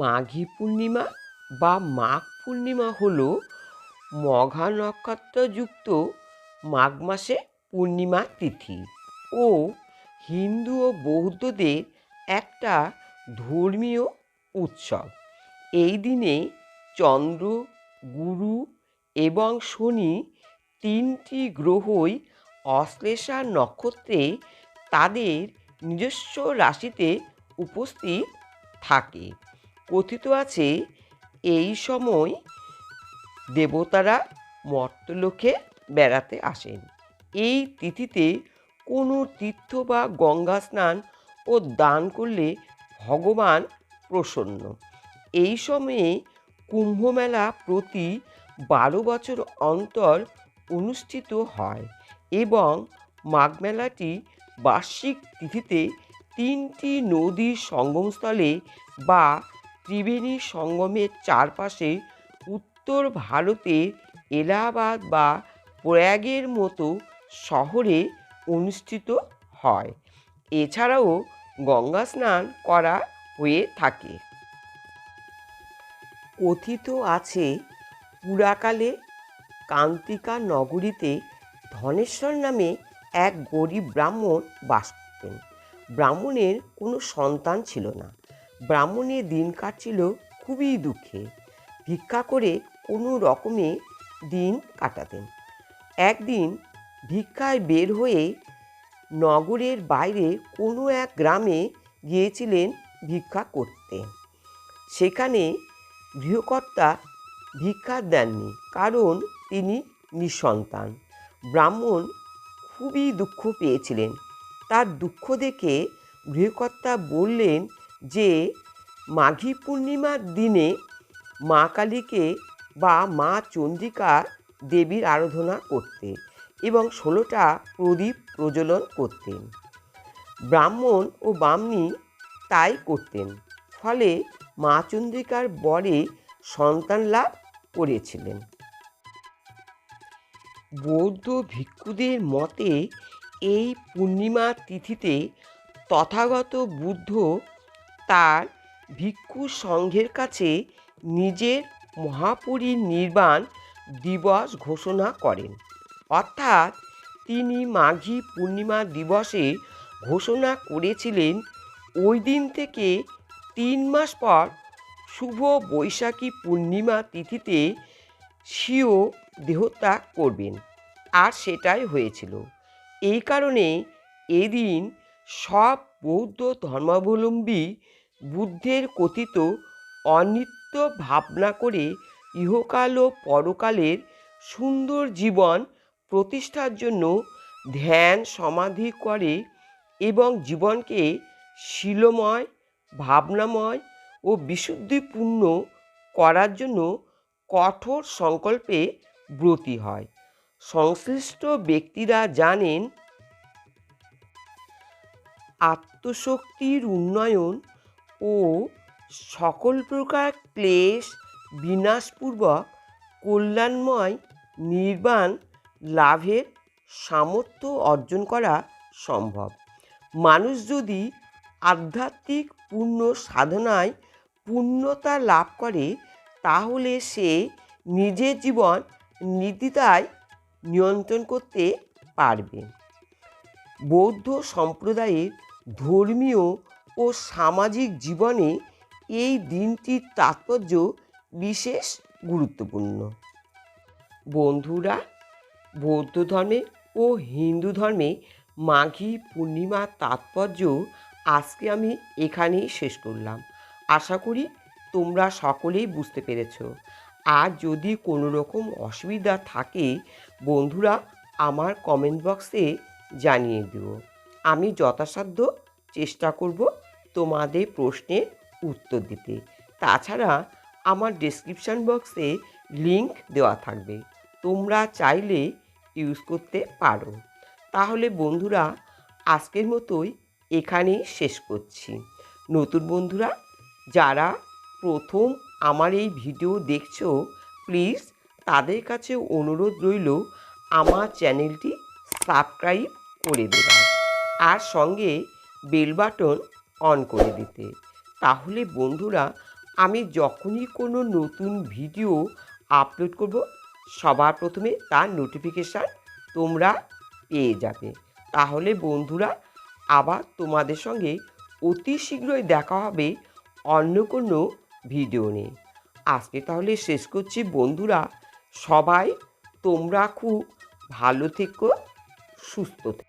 মাঘী পূর্ণিমা বা মাঘ পূর্ণিমা হল মঘা নক্ষত্রযুক্ত মাঘ মাসে পূর্ণিমা তিথি ও হিন্দু ও বৌদ্ধদের একটা ধর্মীয় উৎসব। এই দিনে চন্দ্র, গুরু এবং শনি তিনটি গ্রহই অশ্লেষা নক্ষত্রে তাদের নিজস্ব রাশিতে উপস্থিত থাকে। কথিত আছে, এই সময় দেবতারা মর্তলোকে বেড়াতে আসেন। এই তিথিতে কোনো তীর্থ বা গঙ্গা স্নান ও দান করলে ভগবান প্রসন্ন। এই সময়ে কুম্ভমেলা প্রতি বারো বছর অন্তর অনুষ্ঠিত হয় এবং মাঘমেলাটি বার্ষিক তিথিতে তিনটি নদীর সঙ্গমস্থলে বা ত্রিবেণী সঙ্গমের চারপাশে উত্তর ভারতে এলাহাবাদ বা প্রয়াগের মতো শহরে অনুষ্ঠিত হয়। এছাড়াও গঙ্গা স্নান করা হয়ে থাকে। কথিত আছে, পুরাকালে কান্তিকা নগরীতে ধনেশ্বর নামে এক গরিব ব্রাহ্মণ বাস করতেন। ব্রাহ্মণের কোনো সন্তান ছিল না। ব্রাহ্মণের দিন কাটছিল খুবই দুঃখে। ভিক্ষা করে কোনো রকমে দিন কাটাতেন। একদিন ভিক্ষায় বের হয়ে নগরের বাইরে কোনো এক গ্রামে গিয়েছিলেন ভিক্ষা করতে। সেখানে গৃহকর্তা ভিক্ষা দেননি, কারণ তিনি নিঃসন্তান। ব্রাহ্মণ খুবই দুঃখ পেয়েছিলেন। তার দুঃখ দেখে গৃহকর্তা বললেন যে মাঘী পূর্ণিমার দিনে মা কালীকে বা মা চন্দ্রিকা দেবীর আরাধনা করতে এবং ষোলোটা প্রদীপ প্রজ্বলন করতেন। ব্রাহ্মণ ও বামনি তাই করতেন, ফলে মা চন্দ্রিকার বরে সন্তান লাভ করেছিলেন। বৌদ্ধ ভিক্ষুদের মতে এই পূর্ণিমা তিথিতে তথাগত বুদ্ধ তার ভিক্ষু সংঘের কাছে নিজের মহাপরিনির্বাণ দিবস ঘোষণা করেন। অর্থাৎ তিনি মাঘী পূর্ণিমা দিবসে ঘোষণা করেছিলেন, ওই দিন থেকে তিন মাস পর শুভ বৈশাখী পূর্ণিমা তিথিতে স্বীয় দেহত্যাগ করবেন। আর সেটাই হয়েছিল। এই কারণে এদিন সব বৌদ্ধ ধর্মাবলম্বী বুদ্ধের কথিত অনিত্য ভাবনা করে ইহকাল ও পরকালের সুন্দর জীবন প্রতিষ্ঠার জন্য ধ্যান, সমাধি করে এবং জীবনকে শিলময়, ভাবনাময় ও বিশুদ্ধিপূর্ণ করার জন্য কঠোর সংকল্পে ব্রতী হয়। সংশ্লিষ্ট ব্যক্তিরা জানেন, আত্মশক্তির উন্নয়ন ও সকল প্রকার ক্লেশ বিনাশপূর্বক কল্যাণময় নির্বাণ লাভের সামর্থ্য অর্জন করা সম্ভব। মানুষ যদি আধ্যাত্মিক পূর্ণ সাধনায় পূর্ণতা লাভ করে, তাহলে সে নিজের জীবন নীতিতায় নিয়ন্ত্রণ করতে পারবে। বৌদ্ধ সম্প্রদায়ের ধর্মীয় ও সামাজিক জীবনে এই দিনটির তাৎপর্য বিশেষ গুরুত্বপূর্ণ। বন্ধুরা, বৌদ্ধ ধর্মে ও হিন্দু ধর্মে মাঘী পূর্ণিমার তাৎপর্য আজকে আমি এখানেই শেষ করলাম। আশা করি তোমরা সকলেই বুঝতে পেরেছ। আর যদি কোনো রকম অসুবিধা থাকে, বন্ধুরা আমার কমেন্ট বক্সে জানিয়ে দেব আমি যথাসাধ্য চেষ্টা করব তোমাদের প্রশ্নের উত্তর দিতে। তাছাড়া আমার ডেসক্রিপশান বক্সে লিংক দেওয়া থাকবে। তোমরা চাইলে ইউজ করতে পারো। তাহলে বন্ধুরা, আজকের মতোই এখানেই শেষ করছি। নতুন বন্ধুরা, যারা প্রথম আমার এই ভিডিও দেখছ প্লিজ তাদের কাছে অনুরোধ রইল, আমার চ্যানেলটি সাবস্ক্রাইব করে দেবার। আর সঙ্গে বেল বাটন অন করে দিতে। তাহলে বন্ধুরা, আমি যখনই কোনো নতুন ভিডিও আপলোড করব, সবার প্রথমে তার নোটিফিকেশান তোমরা পেয়ে যাবে। তাহলে বন্ধুরা, আবার তোমাদের সঙ্গে অতি শীঘ্রই দেখা হবে অন্য কোনো ভিডিও নিয়ে। আজকে তাহলে শেষ করছি বন্ধুরা, সবাই তোমরা খুব ভালো থেকো, সুস্থ থেকো।